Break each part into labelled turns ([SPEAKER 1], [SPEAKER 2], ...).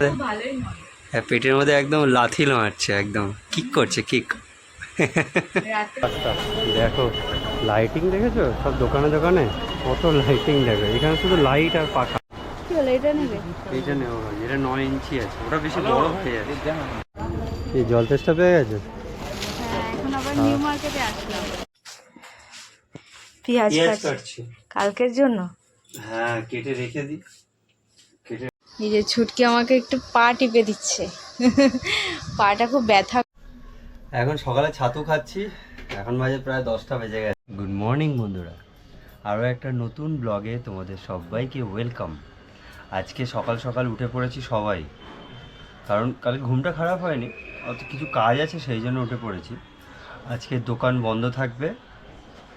[SPEAKER 1] হ্যাঁ পেটের মধ্যে একদম লাথি মারছে একদম। কিক করছে কিক। দেখো লাইটিং দেখেছ? সব দোকানে দোকানে? কত লাইটিং দেখো। এখানে শুধু লাইট আর পাখা।
[SPEAKER 2] কি এটা নেবে?
[SPEAKER 1] এইটা নেওয়া এটা নয় ইঞ্চি আছে। ওটা বেশি বড় হয়ে এই জল তেষ্টা পেয়ে গেছে?
[SPEAKER 2] হ্যাঁ এখন আবার নিউ মার্কেটে আসলাম। পেঁয়াজ কাটছি।
[SPEAKER 1] কাটছি।
[SPEAKER 2] কালকের জন্য?
[SPEAKER 1] হ্যাঁ কেটে রেখে দিই।
[SPEAKER 2] এই যে ছুটকি আমাকে একটু পা টিপে দিচ্ছে। পাটা খুব ব্যথা।
[SPEAKER 1] এখন সকালে ছাতু খাচ্ছি। এখন বাজে প্রায় দশটা বেজে গেছে। গুড মর্নিং বন্ধুরা। আরও একটা নতুন ব্লগে তোমাদের সবাইকে ওয়েলকাম আজকে সকাল সকাল উঠে পড়েছি সবাই। কারণ কাল ঘুমটা খারাপ হয়নি, অত কিছু কাজ আছে সেই জন্য উঠে পড়েছি। আজকে দোকান বন্ধ থাকবে,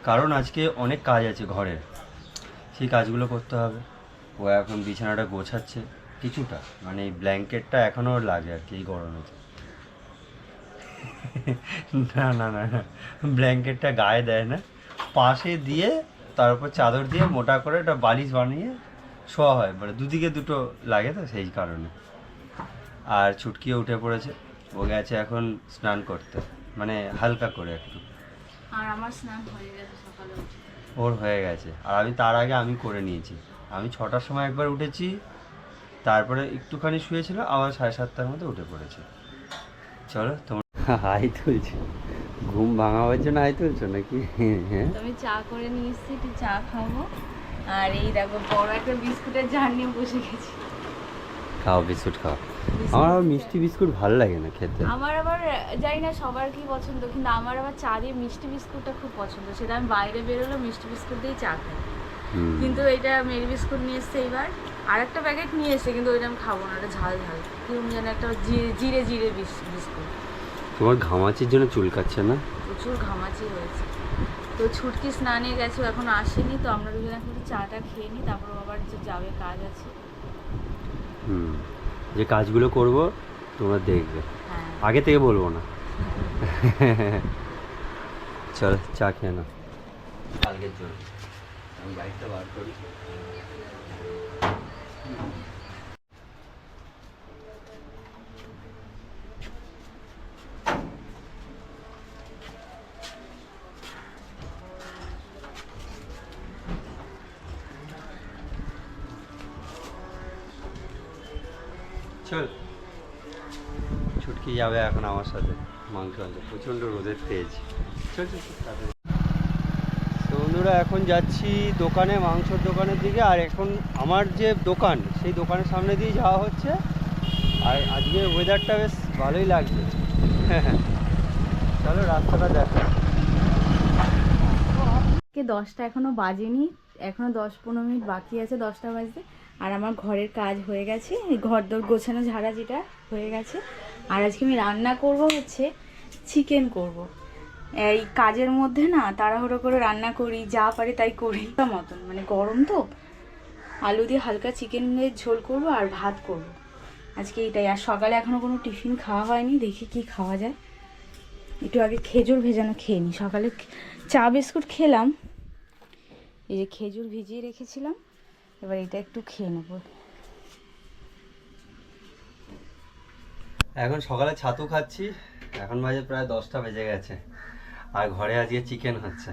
[SPEAKER 1] কারণ আজকে অনেক কাজ আছে ঘরের। সেই কাজগুলো করতে হবে। ও এখন বিছানাটা গোছাচ্ছে। কিছুটা মানে এই ব্ল্যাঙ্কেটটা এখনও লাগে আর কি এই গরমেতে। না না না না ব্ল্যাঙ্কেটটা গায়ে দেয় না। পাশে দিয়ে তার উপর চাদর দিয়ে মোটা করে একটা বালিশ বানিয়ে শোয়া হয়। মানে দুদিকে দুটো লাগে তো সেই কারণে। আর ছুটকিও উঠে পড়েছে। ও গেছে এখন স্নান করতে। মানে হালকা করে একটু।
[SPEAKER 2] আর আমার স্নান হয়ে গেছে সকালে
[SPEAKER 1] ওর হয়ে গেছে। আর আমি তার আগে আমি করে নিয়েছি। আমি ছটার সময় একবার উঠেছি। তারপরে একটুখানি শুয়েছিল আবার সাড়ে সাতটার মধ্যে উঠে পড়েছে। চলো তোমার হাই তুলছি। ঘুম ভাঙাবার জন্য হাই তুলছো নাকি? হ্যাঁ।
[SPEAKER 2] আমি চা করে নিয়ে এসেছি একটু চা খাব। আর এই দেখো বড় একটা বিস্কুটের জার নিয়ে বসে গেছি।
[SPEAKER 1] খাও বিস্কুট খাও। আমার আবার মিষ্টি বিস্কুট ভালো লাগে না খেতে।
[SPEAKER 2] আমার আবার জানি না সবার কি পছন্দ কিন্তু আমার আবার চা দিয়ে মিষ্টি বিস্কুটটা খুব পছন্দ। সেটা আমি বাইরে বেরোলে মিষ্টি বিস্কুট দিয়েই চা খাই। কিন্তু এটা মেরি বিস্কুট নিয়ে এসছে এবার আর একটা প্যাকেট নিয়ে এসে কিন্তু ওইটা আমি খাব না ওটা ঝাল ঝাল। কিরম যেন একটা জিরে জিরে বিস- বিস্কুট।
[SPEAKER 1] তোমার ঘামাচির জন্য চুল চুলকাচ্ছে না?
[SPEAKER 2] প্রচুর ঘামাচি হয়েছে। তো ছুটকি স্নানে গেছে এখন আসেনি তো আমরা দুজন এখন একটু চাটা খেয়ে নিই তারপর আবার যে যাবে কাজ আছে।
[SPEAKER 1] হুম যে কাজগুলো করব তোমরা দেখবে।
[SPEAKER 2] হ্যাঁ।
[SPEAKER 1] আগে থেকে বলব না। চল চা খেয়ে না কালকের জন্য। আমি বাইকটা বার করি। চল ছুটকি যাবে এখন আমার সাথে মাংস আনতে প্রচণ্ড রোদের তেজ চল চল চল, তাড়াতাড়ি। বন্ধুরা, এখন যাচ্ছি দোকানে, মাংসর দোকানের দিকে। আর এখন আমার যে দোকান, সেই দোকানের সামনে দিয়ে যাওয়া হচ্ছে। আর আজকে ওয়েদারটা বেশ ভালোই লাগছে। হ্যাঁ চলো, রাস্তাটা দেখো।
[SPEAKER 2] দশটা এখনও বাজেনি। এখনও দশ পনেরো মিনিট বাকি আছে, দশটা বাজতে। আর আমার ঘরের কাজ হয়ে গেছে। ঘর দোর গোছানো ঝাড়া যেটা হয়ে গেছে। আর আজকে আমি রান্না করব হচ্ছে চিকেন করব। এই কাজের মধ্যে না তাড়াহুড়ো করে রান্না করি, যা পারি তাই করি। মতন মানে গরম তো। আলু দিয়ে হালকা চিকেনের ঝোল করব আর ভাত করব। আজকে এটাই, আর সকালে এখনও কোনো টিফিন খাওয়া হয়নি, দেখি কি খাওয়া যায়। একটু আগে খেজুর ভেজানো খেয়ে নিই সকালে চা বিস্কুট খেলাম। এই যে খেজুর ভিজিয়ে রেখেছিলাম, এবার এটা একটু খেয়ে নেব।
[SPEAKER 1] এখন সকালে ছাতু খাচ্ছি, এখন বাজে প্রায় দশটা বেজে গেছে। আর ঘরে আজকে চিকেন হচ্ছে।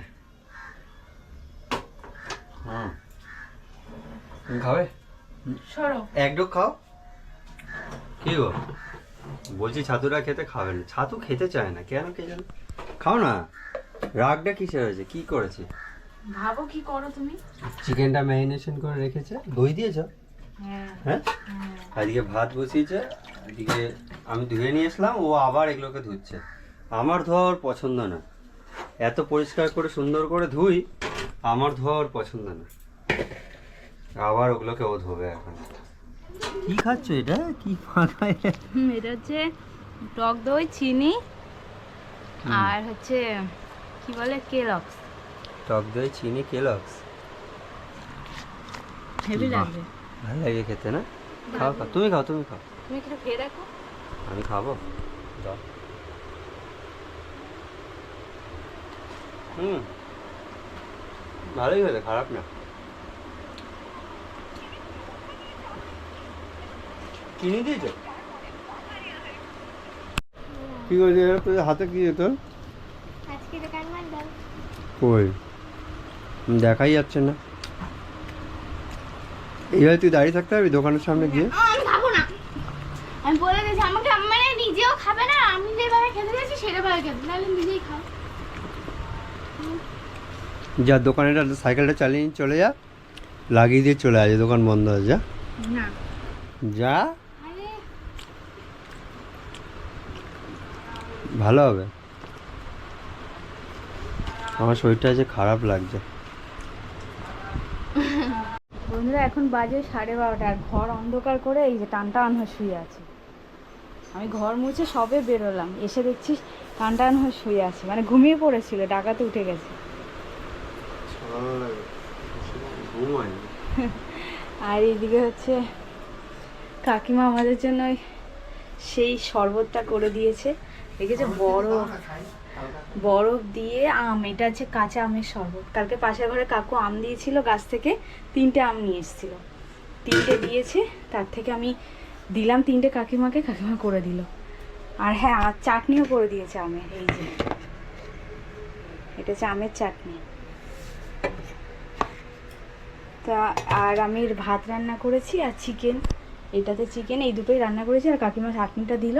[SPEAKER 1] হুম। খাবে? এক ডোক খাও। কি গো? বলছি ছাতুটা খেতে খাবে না। ছাতু খেতে চায় না কেন কে জানো? খাও না। রাগটা কিসের হয়েছে? কি করেছে?
[SPEAKER 2] ভাবো কি করো তুমি।
[SPEAKER 1] চিকেনটা ম্যারিনেশন করে রেখেছে। দই দিয়েছ?
[SPEAKER 2] হ্যাঁ।
[SPEAKER 1] হ্যাঁ? আজকে ভাত বসিয়েছে। এদিকে আমি ধুয়ে নিয়ে এসলাম ও আবার এগুলোকে ধুচ্ছে। আমার ধোয়ার পছন্দ না। এত পরিষ্কার করে সুন্দর করে ধুই আমার ধোয়ার পছন্দ না। আবার ওগুলোকে ও ধোবে এখন। কি খাচ্ছ এটা? কি
[SPEAKER 2] এটা হচ্ছে টক দই চিনি আর হচ্ছে কি বলে কেলক্স।
[SPEAKER 1] টক দই চিনি কেলক্স।
[SPEAKER 2] হেভি। লাগবে।
[SPEAKER 1] ভালো লাগে খেতে না? খাও খাও তুমি খাও তুমি খাও।
[SPEAKER 2] তুমি একটু খেয়ে দেখো।
[SPEAKER 1] আমি খাব। দাও। হুম। ভালোই হয়েছে খারাপ না।
[SPEAKER 3] কিনে দিয়েছ?
[SPEAKER 1] কি তোর হাতে কি তোর
[SPEAKER 4] আজকে দোকান বন্ধ
[SPEAKER 1] কই? দেখাই যাচ্ছে না। এইভাবে তুই দাঁড়িয়ে থাকতে পারবি দোকানের সামনে গিয়ে?
[SPEAKER 4] আমি খাব না। আমি বলে দিয়েছি আমাকে মানে নিজেও খাবে না। আমি যেভাবে খেতে দিয়েছি সেটাভাবে খেতে নাহলে নিজেই খাও।
[SPEAKER 1] যা দোকানে সাইকেলটা চালিয়ে চলে যা লাগিয়ে দিয়ে চলে আসে দোকান বন্ধ হয়ে যা। যা। ভালো হবে। আমার শরীরটা আছে খারাপ লাগছে।
[SPEAKER 2] বন্ধুরা এখন বাজে সাড়ে বারোটা আর ঘর অন্ধকার করে এই যে টান টান হয়ে শুয়ে আছে। আমি ঘর মুছে সবে বেরোলাম এসে দেখছি টান টান হয়ে শুয়ে আছে মানে ঘুমিয়ে পড়েছিল ডাকাতে উঠে গেছে। আর এইদিকে হচ্ছে কাকিমা আমাদের জন্য সেই শরবতটা করে দিয়েছে। দেখেছে? বরফ বরফ দিয়ে আম এটা হচ্ছে কাঁচা আমের শরবত। কালকে পাশের ঘরে কাকু আম দিয়েছিল গাছ থেকে তিনটে আম নিয়ে এসেছিল। তিনটে দিয়েছে তার থেকে আমি দিলাম তিনটে কাকিমাকে কাকিমা করে দিল। আর হ্যাঁ আর চাটনিও করে দিয়েছে আমের এই যে। এটা হচ্ছে আমের চাটনি। তা আর আমি ভাত রান্না করেছি আর চিকেন এটাতে চিকেন এই দুটোই রান্না করেছি আর কাকিমা চাটনিটা দিল।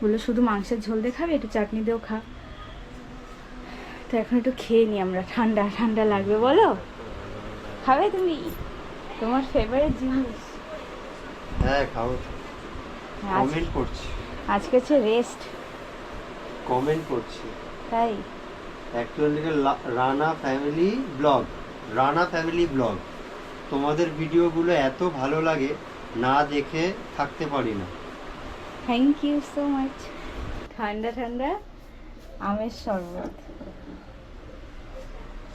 [SPEAKER 2] বলল শুধু মাংসের ঝোল দিয়ে খাবে একটু চাটনি দিয়েও খা। তো এখন একটু খেয়ে নিই আমরা। ঠান্ডা ঠান্ডা লাগবে বলো? খাবে তুমি? তোমার ফেভারিট জিনিস।
[SPEAKER 1] হ্যাঁ খাব। কমেন্ট করছি।
[SPEAKER 2] আজকে হচ্ছে রেস্ট
[SPEAKER 1] কমেন্ট করছি।
[SPEAKER 2] তাই?
[SPEAKER 1] Actually Rana family blog Rana family blog তোমাদের ভিডিওগুলো এত ভালো লাগে না দেখে থাকতে পারি না।
[SPEAKER 2] থ্যাংক ইউ সো মাচ ঠান্ডা ঠান্ডা আমের শরবত।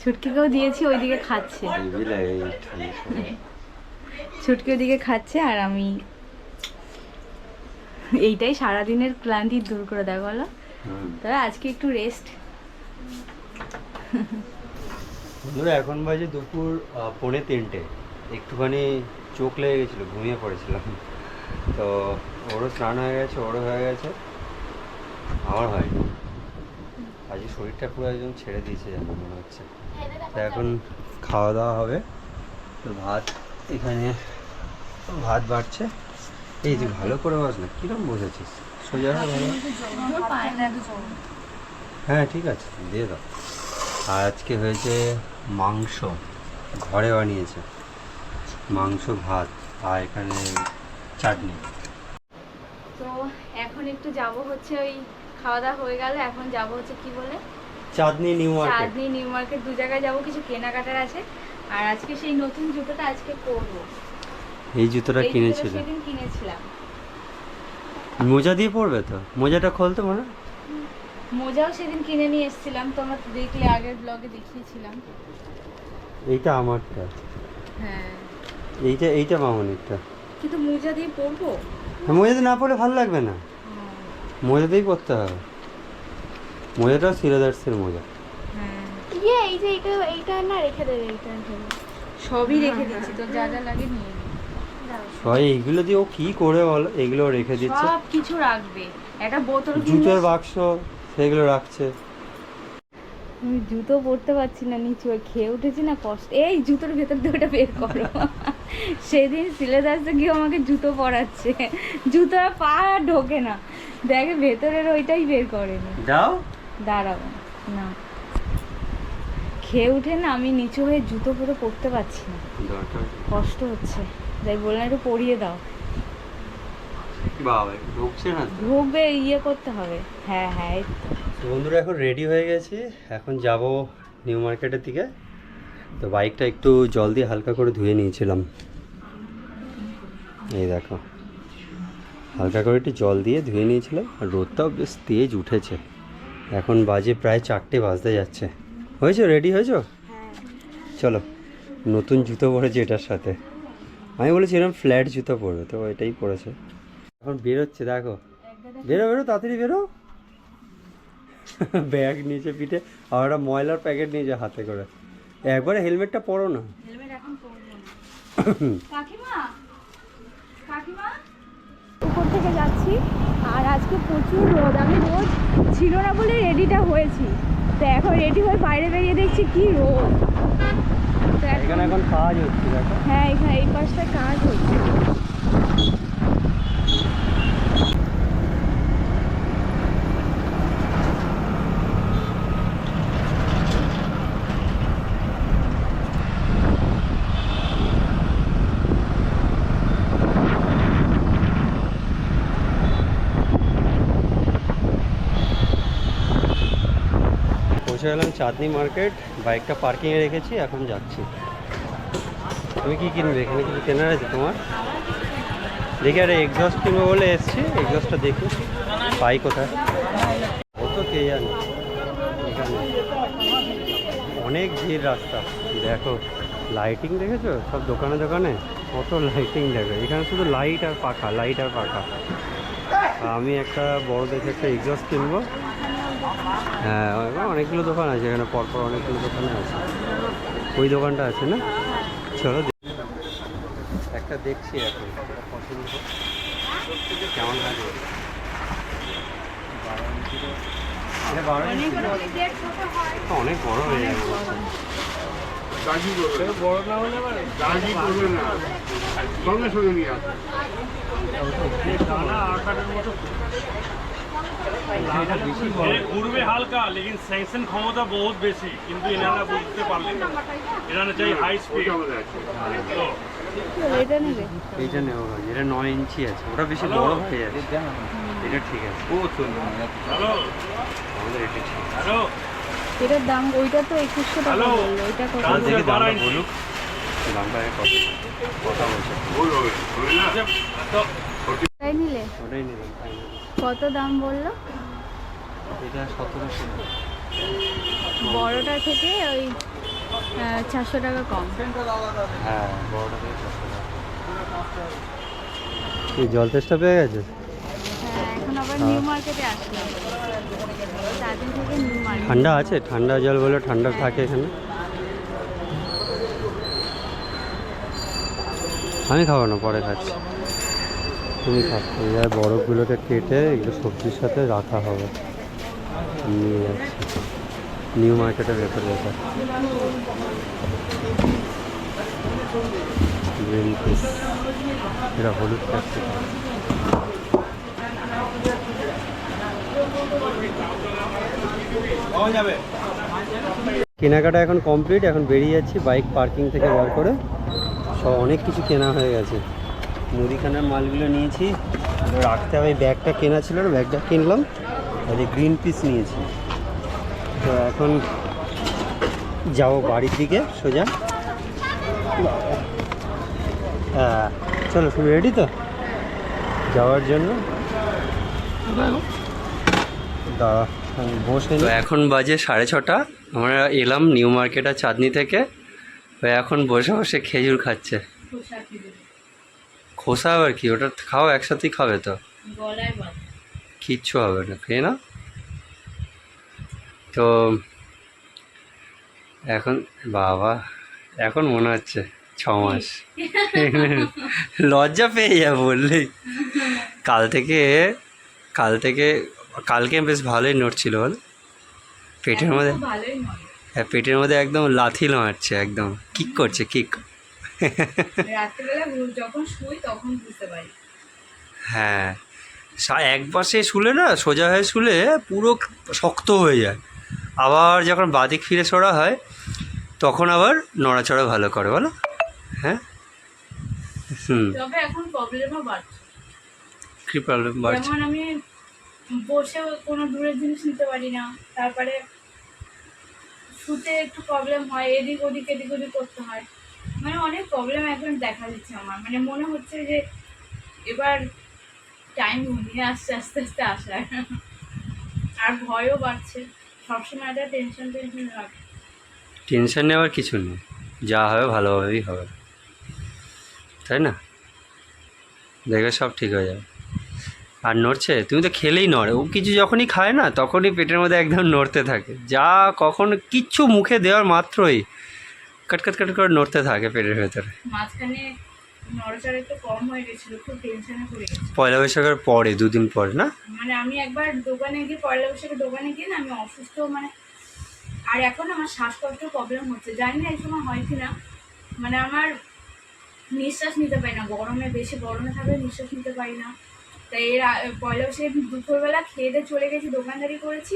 [SPEAKER 2] ছুটকিকেও দিয়েছি ওইদিকে খাচ্ছে। ছুটকি ওদিকে খাচ্ছে আর আমি এইটাই সারাদিনের ক্লান্তি দূর করে দেয় বলো? তবে আজকে একটু রেস্ট
[SPEAKER 1] বন্ধুরা এখন বাজে দুপুর পৌনে তিনটে। একটুখানি চোখ লেগে গেছিল, ঘুমিয়ে পড়েছিলাম। তো ওরও স্নান হয়ে গেছে, ওরও হয়ে গেছে, আমার হয়নি। আজকে শরীরটা পুরো একদম ছেড়ে দিয়েছে যেন মনে হচ্ছে। তো এখন খাওয়া দাওয়া হবে, তো ভাত এখানে, ভাত বাড়ছে। এই তুই ভালো করে বাস না, কিরম বসেছিস? সোজা ভালো। হ্যাঁ ঠিক আছে, দিয়ে দাও। আর আজকে হয়েছে মাংস, ঘরে বানিয়েছে। মাংস ভাত আর এখানে চাটনি।
[SPEAKER 2] তো এখন একটু যাব হচ্ছে ওই খাওয়া দাওয়া হয়ে গেল এখন যাব হচ্ছে কি বলে?
[SPEAKER 1] Chandni New Market.
[SPEAKER 2] Chandni New Market দু জায়গায় যাব কিছু কেনাকাটার আছে। আর আজকে সেই নতুন জুতোটা আজকে করব
[SPEAKER 1] এই জুতোটা
[SPEAKER 2] এই জুতোটা
[SPEAKER 1] কিনেছিল?
[SPEAKER 2] সেদিন কিনেছিলাম।
[SPEAKER 1] মোজা দিয়ে পরবে তো? মোজাটা খোলতে মনে।
[SPEAKER 2] মোজাও সেদিন কিনে নিয়ে এসেছিলাম তোমরা দেখলে আগের ব্লগে দেখিয়েছিলাম।
[SPEAKER 1] এইটা আমারটা।
[SPEAKER 2] হ্যাঁ।
[SPEAKER 1] এইটা এইটা মামনিরটা।
[SPEAKER 2] কিন্তু মোজা দিয়ে পরবো?
[SPEAKER 1] মোজাতে না পড়লে ভালো লাগবে না। মোজাতেই পড়তে হবে। মোজাটাও সিরাদার্সের মোজা।
[SPEAKER 2] হ্যাঁ।
[SPEAKER 4] ইয়ে এই যে এইটা এইটা না রেখে দেবে এইটা
[SPEAKER 2] সবই রেখে দিচ্ছি তো যা যা লাগে নিয়ে
[SPEAKER 1] সবাই এইগুলো দিয়ে ও কি করে বলো? এগুলো রেখে দিচ্ছে।
[SPEAKER 2] সব কিছু রাখবে। একটা বোতল
[SPEAKER 1] জুতোর বাক্স সেগুলো রাখছে।
[SPEAKER 2] আমি জুতো পরতে পারছি না নিচু খেয়ে উঠেছি না কষ্ট। এই জুতোর ভেতর দিয়ে ওটা বের করো। সেদিন সিলেদাসে গিয়ে আমাকে জুতো পরাচ্ছে। জুতো পা ঢোকে না। দেখে ভেতরের ওইটাই বের করেনি
[SPEAKER 1] দাও।
[SPEAKER 2] দাঁড়াবো না। খেয়ে উঠে না আমি নিচু হয়ে জুতো পরে পরতে পারছি না। কষ্ট হচ্ছে। তাই বললাম একটু পরিয়ে দাও। ঢুকবে ইয়ে করতে হবে। হ্যাঁ হ্যাঁ
[SPEAKER 1] বন্ধুরা এখন রেডি হয়ে গেছি। এখন যাব নিউ মার্কেটের দিকে। তো বাইকটা একটু জল দিয়ে হালকা করে ধুয়ে নিয়েছিলাম। এই দেখো। হালকা করে একটু জল দিয়ে ধুয়ে নিয়েছিলাম আর রোদটাও বেশ তেজ উঠেছে। এখন বাজে প্রায় চারটে বাজতে যাচ্ছে। হয়েছো? রেডি হয়েছো? চলো নতুন জুতো পরেছে এটার সাথে। আমি বলেছি এরকম ফ্ল্যাট জুতো পরবে তো এটাই পরেছে। এখন বেরোচ্ছে দেখো। বেরো বেরো তাড়াতাড়ি বেরো। ব্যাগ নিয়েছে পিঠে আর একটা ময়লার প্যাকেট নিয়েছে হাতে করে। একবারে হেলমেটটা পরো না।
[SPEAKER 2] কাকিমা? থেকে যাচ্ছি আর আজকে প্রচুর রোদ। আমি রোদ ছিল না বলে রেডিটা হয়েছি। তো এখন রেডি হয়ে বাইরে বেরিয়ে দেখছি কি রোদ। তো এখন-
[SPEAKER 1] কাজ হচ্ছে
[SPEAKER 2] হ্যাঁ এখানে এই পাশটা কাজ হচ্ছে।
[SPEAKER 1] পৌঁছে গেলাম চাঁদনি মার্কেট। বাইকটা পার্কিংয়ে রেখেছি, এখন যাচ্ছি। তুমি কি কিনবে? এখানে কিছু কেনার আছে তোমার? দেখি আরে এক্সস্ট কিনবো বলে এসছি। এক্সস্টটা দেখি, পাই কোথায়? ও তো কে জানে? এখানে। অনেক ভিড় রাস্তা। দেখো লাইটিং দেখেছ? সব দোকানে দোকানে কত লাইটিং দেখো। এখানে শুধু লাইট আর পাখা লাইট আর পাখা। আমি একটা বড় দেখে একটা এক্সস্ট কিনবো। হ্যাঁ অনেকগুলো দোকান আছে এখানে পরপর অনেকগুলো দোকানে আছে। ওই দোকানটা আছে না? চলো একটা দেখছি এখন পছন্দ কেমন লাগে? অনেক বড় হয়ে যাবে
[SPEAKER 5] সঙ্গে সঙ্গে নিয়ে আসো
[SPEAKER 1] এটা বেশি বড়
[SPEAKER 6] এ ঘুরবে হালকা লেকিন স্যাংশন ক্ষমতা বহুত বেশি কিন্তু এনারা বুঝতে পারলেন না। এনারা চাই হাই স্পিড
[SPEAKER 2] এটা নেবে?
[SPEAKER 1] এইটা নেওয়া হয় এটা নয় ইঞ্চি আছে। ওটা বেশি বড় হয়ে যাচ্ছে। এটা ঠিক আছে। ও
[SPEAKER 6] হ্যালো?
[SPEAKER 1] আমাদের এটা ঠিক
[SPEAKER 6] হ্যালো?
[SPEAKER 2] এটার দাম ওইটা তো একুশশো টাকা বলল ওইটা কত?
[SPEAKER 1] দেখি দামটা বলুক। দামটা কথা বলছে।
[SPEAKER 2] নিলে?
[SPEAKER 1] ওটাই
[SPEAKER 2] দাম বলল? বড়টা থেকে ওই চারশো টাকা কম।
[SPEAKER 1] হ্যাঁ বড়টা থেকে ছশো এই জল তেষ্টা পেয়ে গেছে?
[SPEAKER 2] হ্যাঁ এখন আবার নিউ মার্কেটে আসলাম। চারদিন থেকে নিউ মার্কেট
[SPEAKER 1] ঠান্ডা আছে? ঠান্ডা জল বলে ঠান্ডা থাকে এখানে? আমি খাব না পরে খাচ্ছি। তুমি আর বরফগুলোকে কেটে এগুলো সবজির সাথে রাখা হবে। যাচ্ছি নিউ মার্কেটের ভেতরে গ্রিন পিস এটা হলুদ কেনাকাটা এখন কমপ্লিট এখন বেরিয়ে যাচ্ছি বাইক পার্কিং থেকে বার করে। সব অনেক কিছু কেনা হয়ে গেছে। মুদিখানার মালগুলো নিয়েছি। রাখতে হবে ব্যাগটা কেনা ছিল ব্যাগটা কিনলাম। আর এই গ্রিন পিস নিয়েছি। তো এখন যাব বাড়ির দিকে সোজা। হ্যাঁ চলো তুমি রেডি তো? যাওয়ার জন্য? দাঁড়া আমি বসে তো এখন বাজে সাড়ে ছটা। আমরা এলাম নিউ মার্কেট আর চাঁদনি থেকে। তো এখন বসে বসে খেজুর খাচ্ছে। খোসা আবার কি? ওটা খাও একসাথেই খাবে তো? কিচ্ছু হবে না খেয়ে না? তো এখন বাবা এখন মনে হচ্ছে ছ মাস। লজ্জা পেয়ে যা বললেই কাল থেকে কাল থেকে কালকে বেশ ভালোই নড়ছিল বল। পেটের মধ্যে হ্যাঁ পেটের মধ্যে একদম লাথি মারছে একদম। কিক করছে কিক। হ্যাঁ এক পাশে শুলে না সোজা হয়ে শুলে পুরো শক্ত হয়ে যায়। আবার যখন বাদিক ফিরে সরা হয় তখন আবার নড়াচড়া ভালো করে বলো। হ্যাঁ? হুম।
[SPEAKER 2] তবে এখন প্রবলেমও বাড়ছে।
[SPEAKER 1] কী প্রবলেম বাড়ছে?
[SPEAKER 2] আমি বসে কোনো দূরের জিনিস নিতে পারি না তারপরে শুতে একটু প্রবলেম হয় এদিক ওদিক এদিক ওদিক করতে হয়। মানে অনেক প্রবলেম এখন দেখা দিচ্ছে আমার। মানে মনে হচ্ছে যে এবার টাইম ঘনিয়ে আসছে আস্তে আস্তে আসার। আর ভয়ও বাড়ছে। সবসময় একটা টেনশন টেনশন লাগে
[SPEAKER 1] টেনশন নেওয়ার কিছু নেই। যা হবে ভালোভাবেই হবে। তাই না? দেখবে সব ঠিক হয়ে যাবে। আর নড়ছে? তুমি তো খেলেই নড়ে। ও কিছু যখনই খায় না তখনই পেটের মধ্যে একদম নড়তে থাকে। যা কখন কিচ্ছু মুখে দেওয়ার মাত্রই কাটকাট কাট করে নড়তে থাকে পেটের ভেতরে।
[SPEAKER 2] মাঝখানে নড়াচড়া একটু কম হয়ে গেছিল খুব টেনশনে পড়ে গেছি
[SPEAKER 1] পয়লা বৈশাখের পরে দুদিন পরে না?
[SPEAKER 2] মানে আমি একবার দোকানে গিয়ে পয়লা বৈশাখের দোকানে গিয়ে না আমি অসুস্থ মানে আর এখন আমার শ্বাসকষ্টের প্রবলেম হচ্ছে। জানি না এই সময় হয় কি না মানে আমার নিঃশ্বাস নিতে পারি না। গরমে বেশি গরমে থাকলে নিঃশ্বাস নিতে পারি না। তাই এর পয়লা বৈশাখে দুপুরবেলা খেয়ে দিয়ে চলে গেছি দোকানদারি করেছি।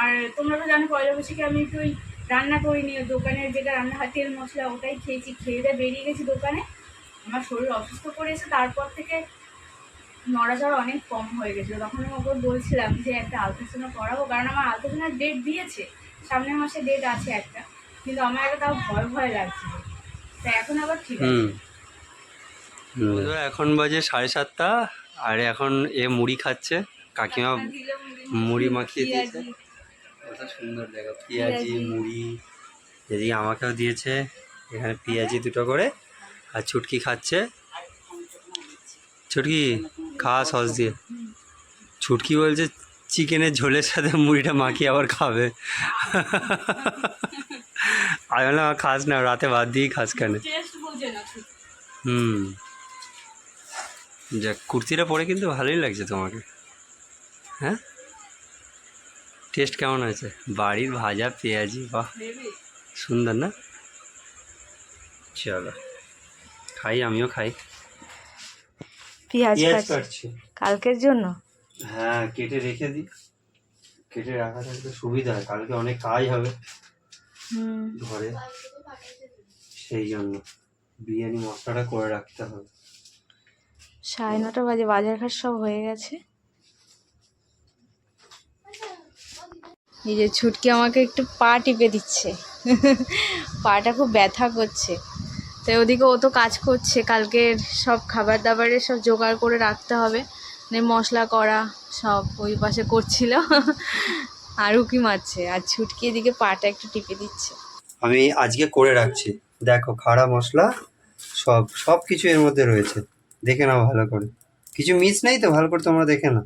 [SPEAKER 2] আর তোমরা তো জানো পয়লা বৈশাখে আমি একটু রান্না করিনি। দোকানের যেটা রান্না হয় তেল মশলা ওটাই খেয়েছি। খেয়ে দিয়ে বেরিয়ে গেছি দোকানে। আমার শরীর অসুস্থ করেছে তারপর থেকে নড়াচড়া অনেক কম হয়ে গেছিল। তখন আমি ওকে বলছিলাম যে একটা আলট্রাসাউন্ড করাবো কারণ আমার আলট্রাসাউন্ডের ডেট দিয়েছে সামনের মাসে ডেট আছে একটা কিন্তু আমার একটা তাও ভয় ভয় লাগছিল তা এখন আবার ঠিক আছে।
[SPEAKER 1] বন্ধুরা এখন বাজে সাড়ে সাতটা আর এখন এ মুড়ি খাচ্ছে কাকিমা মুড়ি। মাখিয়ে দিয়েছে। কত সুন্দর দেখো পেঁয়াজি
[SPEAKER 2] পেঁয়াজি।
[SPEAKER 1] মুড়ি এদিকে আমাকেও দিয়েছে এখানে পেঁয়াজি দুটো করে। আর ছুটকি খাচ্ছে। ছুটকি? খাওয়া সস দিয়ে। ছুটকি বলছে চিকেনের ঝোলের সাথে মুড়িটা মাখিয়ে আবার খাবে। আমি বললাম "আর খাস না রাতে ভাত দিয়েই খাস কেন?
[SPEAKER 2] না।
[SPEAKER 1] হুম। যাক কুর্তিটা পরে কিন্তু ভালোই লাগছে তোমাকে। হ্যাঁ? টেস্ট কেমন আছে বাড়ির ভাজা পেঁয়াজি বাহ। সুন্দর না? চলো। খাই আমিও খাই।
[SPEAKER 2] পেঁয়াজ কাটছি। কালকের জন্য?
[SPEAKER 1] হ্যাঁ কেটে রেখে দিই। কেটে রাখা থাকলে সুবিধা হয় কালকে অনেক কাজ হবে
[SPEAKER 2] হুম।
[SPEAKER 1] ঘরে। সেই জন্য বিরিয়ানি মশলাটা করে রাখতে হবে।
[SPEAKER 2] সাড়ে নটা বাজে বাজার ঘাট সব হয়ে গেছে। এই যে ছুটকি আমাকে একটু পা টিপে দিচ্ছে। পাটা খুব ব্যথা করছে। তাই ওদিকে ও তো কাজ করছে কালকের সব খাবার দাবারের সব জোগাড় করে রাখতে হবে। মানে মশলা করা সব ওই পাশে করছিল। আর উকি মারছে, আর ছুটকি এদিকে পাটা একটু টিপে দিচ্ছে।
[SPEAKER 1] আমি আজকে করে রাখছি। দেখো, খাড়া মশলা, সব সব কিছু এর মধ্যে রয়েছে। দেখে নাও ভালো করে। কিছু মিস নেই তো? ভালো করে তোমরা দেখে নাও।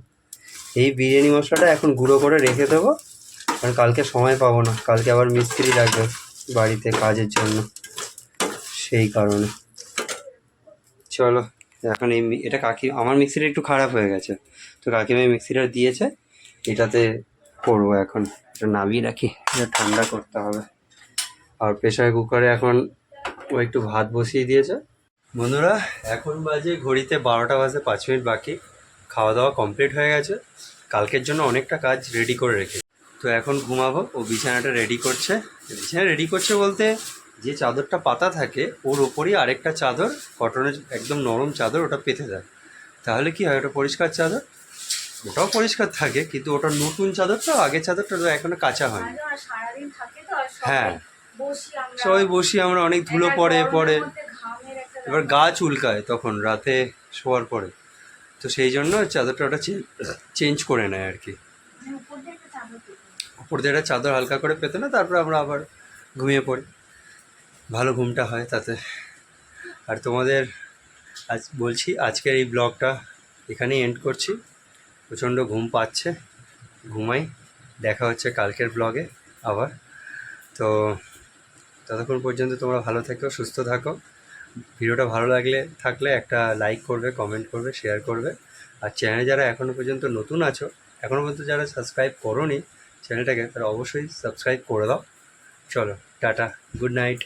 [SPEAKER 1] এই বিরিয়ানি মশলাটা এখন গুঁড়ো করে রেখে দেবো। কারণ কালকে সময় পাবো না। কালকে আবার মিস্ত্রি লাগবে বাড়িতে কাজের জন্য। সেই কারণে। চলো, এখন এই এটা কাকি আমার মিক্সিটা একটু খারাপ হয়ে গেছে। তো কাকিমা এই মিক্সিটা দিয়েছে, এটাতে করব এখন। এটা নামিয়ে রাখি, এটা ঠান্ডা করতে হবে। আর প্রেশার কুকারে এখন ও একটু ভাত বসিয়ে দিয়েছে। বন্ধুরা, এখন বাজে ঘড়িতে বারোটা বাজে পাঁচ মিনিট বাকি। খাওয়া দাওয়া কমপ্লিট হয়ে গেছে। কালকের জন্য অনেকটা কাজ রেডি করে রেখে তো এখন ঘুমাবো, ও বিছানাটা রেডি করছে। বিছানা রেডি করছে বলতে যে চাদরটা পাতা থাকে ওর ওপরই আরেকটা চাদর কটনের একদম নরম চাদর ওটা পেতে দেয়। তাহলে কি হয় ওটা পরিষ্কার চাদর? ওটাও পরিষ্কার থাকে কিন্তু ওটা নতুন চাদরটা আগের চাদরটা তো এখনও কাঁচা
[SPEAKER 2] তো আর
[SPEAKER 1] হ্যাঁ। সবাই বসি আমরা অনেক ধুলো পড়ে পড়ে। এবার গা চুলকায় তখন রাতে শোয়ার পরে। তো সেই জন্য চাদরটা ওটা চেঞ্জ করে নেয় আর কি।
[SPEAKER 2] উপর দিয়ে একটা চাদর
[SPEAKER 1] দিয়ে একটা চাদর হালকা করে পেতে না তারপরে আমরা আবার ঘুমিয়ে পড়ি। ভালো ঘুমটা হয় তাতে। আর তোমাদের আজ বলছি, আজকের এই ব্লগটা এখানেই এন্ড করছি। প্রচণ্ড ঘুম পাচ্ছে, ঘুমাই। দেখা হচ্ছে কালকের ব্লগে আবার। তো ততক্ষণ পর্যন্ত তোমরা ভালো থেকো, সুস্থ থাকো। ভিডিওটা ভালো লাগলে, থাকলে একটা লাইক করবে কমেন্ট করবে শেয়ার করবে। আর চ্যানেলে যারা এখনও পর্যন্ত নতুন আছো এখনও পর্যন্ত যারা সাবস্ক্রাইব করোনি চ্যানেলটাকে তারা অবশ্যই সাবস্ক্রাইব করে দাও। চলো, টাটা গুড নাইট